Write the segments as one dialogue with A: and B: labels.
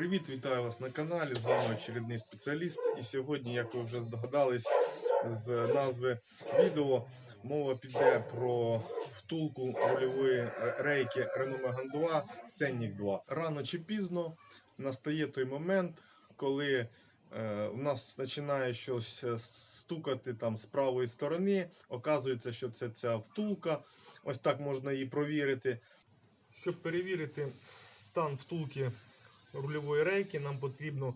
A: Привіт, вітаю вас на каналі. З вами очередний спеціаліст. І сьогодні, як ви вже здогадались з назви відео, мова піде про втулку рульової рейки Renault Megane 2 Scenic 2. Рано чи пізно настає той момент, коли е, у нас починає щось е, стукати там з правої сторони. Оказується, що це ця втулка. Ось так можна її провірити. Щоб перевірити стан втулки рульової рейки, нам потрібно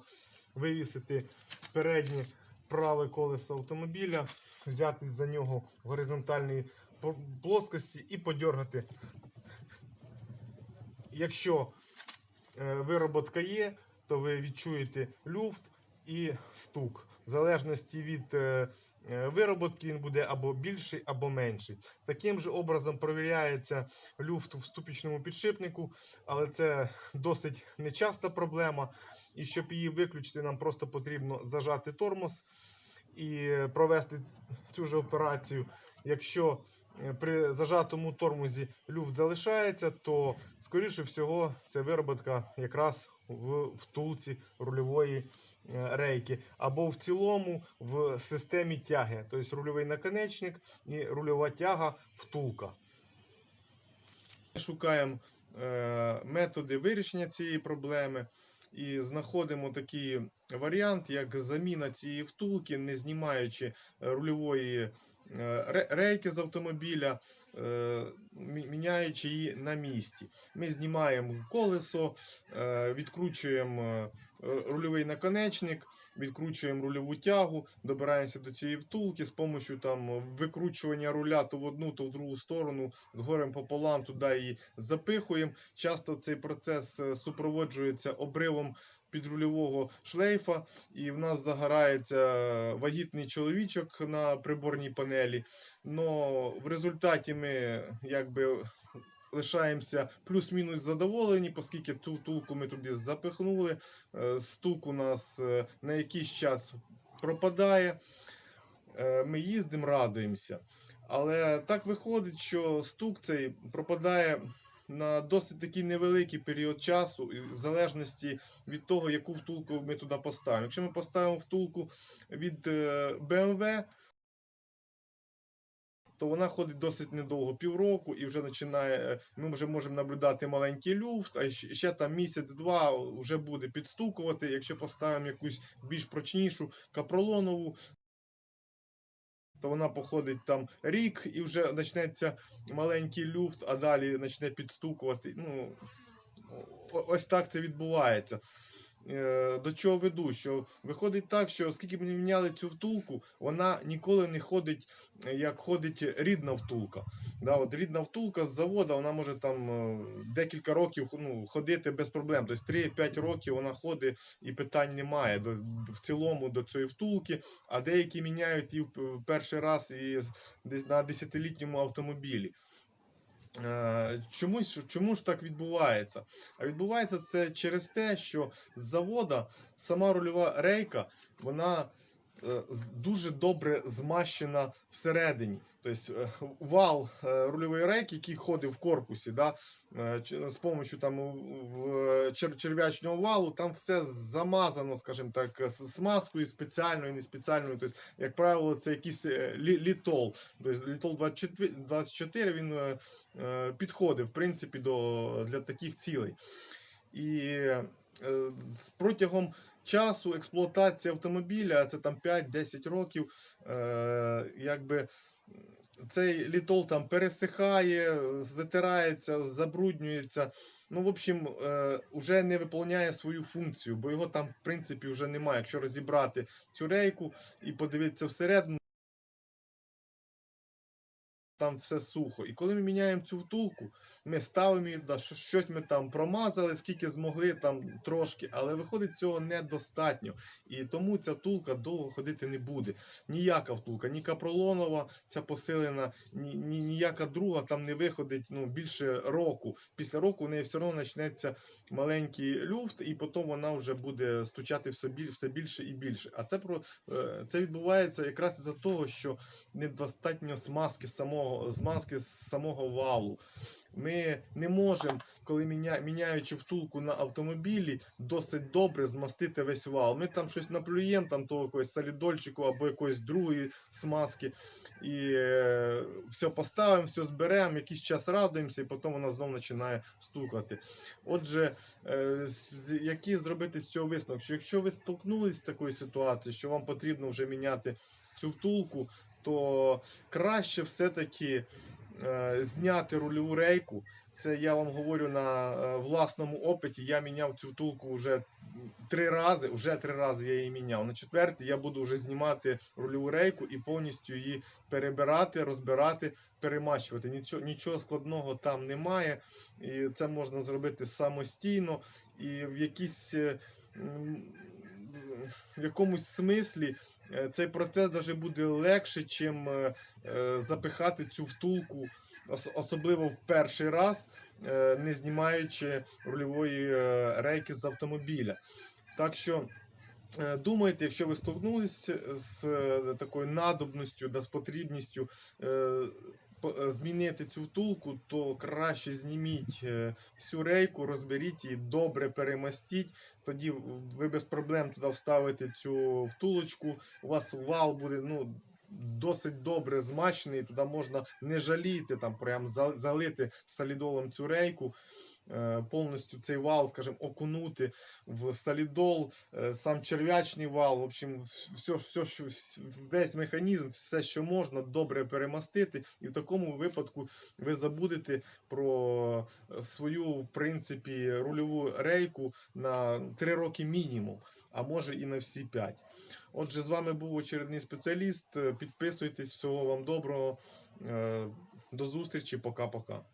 A: вивісити переднє праве колесо автомобіля, взяти за нього в горизонтальній плоскості і подергати. Якщо е, вироботка є, то ви відчуєте люфт і стук. В залежності від е, вироботки він буде або більший, або менший. Таким же образом провіряється люфт в ступічному підшипнику, але це досить нечаста проблема. І щоб її виключити, нам просто потрібно зажати тормоз і провести цю ж операцію. Якщо е, при зажатому тормозі люфт залишається, то скоріше всього це вироботка якраз в втулці рульової е, рейки, або в цілому в системі тяги, тобто рульовий наконечник і рульова тяга втулка. Шукаємо е, методи вирішення цієї проблеми і знаходимо такий варіант, як заміна цієї втулки, не знімаючи е, рульової е, рейки з автомобіля, е, міняючи її на місці. Ми знімаємо колесо, е, відкручуємо е, рульовий наконечник, відкручуємо рульову тягу, добираємося до цієї втулки з допомогою там викручування руля то в одну, то в другу сторону, з горем пополам туди її запихуємо. Часто цей процес е, супроводжується обривом підрульового шлейфа, і в нас загорається вагітний чоловічок на приборній панелі. Но в результаті ми якби лишаємося плюс-мінус задоволені, оскільки ту втулку ми туди запихнули. Е, Стук у нас е, на якийсь час пропадає. Е, Ми їздимо, радуємося. Але так виходить, що стук цей пропадає на досить такий невеликий період часу, в залежності від того, яку втулку ми туди поставимо. Якщо ми поставимо втулку від е, BMW, то вона ходить досить недовго, півроку, і вже починає. е, Ми вже можемо наблюдати маленький люфт, а ще там місяць-два вже буде підстукувати. Якщо поставимо якусь більш прочнішу капролонову, то вона походить там рік і вже почнеться маленький люфт, а далі почне підстукувати. Ну, ось так це відбувається. Е, До чого веду? Що виходить так, що оскільки б не міняли цю втулку, вона ніколи не ходить, е, як ходить рідна втулка. Да, от рідна втулка з заводу, вона може там е, декілька років ну, ходити без проблем. Тобто 3-5 років вона ходить і питань немає до, в цілому до цієї втулки, а деякі міняють її перший раз і десь на 10-літньому автомобілі. Е, Чомусь, чому ж так відбувається? А відбувається це через те, що з завода сама рульова рейка, вона дуже добре змащена всередині. Тобто е, вал е, рульової рейки, який ходить в корпусі, да, е, з допомогою там чер- черв'ячного валу, там все замазано, скажімо так, смазкою спеціальною, не спеціальною. Тобто, як правило, це якийсь е, лі- літол. Тобто літол 24, 24 він е, е, підходить, в принципі, до, для таких цілей. І е, протягом часу експлуатації автомобіля, це там 5-10 років, е, якби цей літол там пересихає, витирається, забруднюється. Ну, в общем, е, вже не виконує свою функцію, бо його там, в принципі, вже немає. Якщо розібрати цю рейку і подивитися всередину, там все сухо. І коли ми міняємо цю втулку, ми ставимо її, да, щось ми там промазали, скільки змогли, там трошки, але виходить цього недостатньо. І тому ця втулка довго ходити не буде. Ніяка втулка, ні капролонова, ця посилена, ні, ні, ніяка друга там не виходить ну, більше року. Після року у неї все одно почнеться маленький люфт, і потім вона вже буде стучати все, все більше і більше. А це про е, це відбувається якраз із-за того, що недостатньо смазки самого самого, змазки з самого валу. Ми не можемо, коли міня, міняючи втулку на автомобілі, досить добре змастити весь вал. Ми там щось наплюємо, там того якогось солідольчику або якоїсь другої смазки. І е, все поставимо, все зберемо, якийсь час радуємося, і потім вона знову починає стукати. Отже, е, з- які зробити з цього висновок? Що якщо ви столкнулись з такою ситуацією, що вам потрібно вже міняти цю втулку, то краще все-таки е, зняти рульову рейку. Це я вам говорю на е, власному опиті. Я міняв цю втулку вже три рази. Вже три рази я її міняв. На четвертий я буду вже знімати рульову рейку і повністю її перебирати, розбирати, перемащувати. Нічого, нічого складного там немає. І це можна зробити самостійно. І в якійсь, е, в якомусь смислі цей процес даже буде легше, чим е, е, запихати цю втулку, ос- особливо в перший раз, е, не знімаючи рульової е, рейки з автомобіля. Так що. е, Думайте, якщо ви стовкнулись з е, такою надобністю, да, з потрібністю е, е, змінити цю втулку, то краще зніміть е, всю рейку, розберіть її, добре перемастіть. Тоді ви без проблем туди вставите цю втулочку. У вас вал буде ну, досить добре змащений. Туди можна не жаліти, там прям за- залити солідолом цю рейку. Е, Повністю цей вал, скажімо, окунути в солідол, е, сам черв'ячний вал, в общем, все, все, що, весь механізм, все, що можна, добре перемастити. І в такому випадку ви забудете про е, свою, в принципі, рульову рейку на 3 роки мінімум, а може і на всі 5. Отже, з вами був очередний спеціаліст. Підписуйтесь, всього вам доброго. До зустрічі, пока-пока.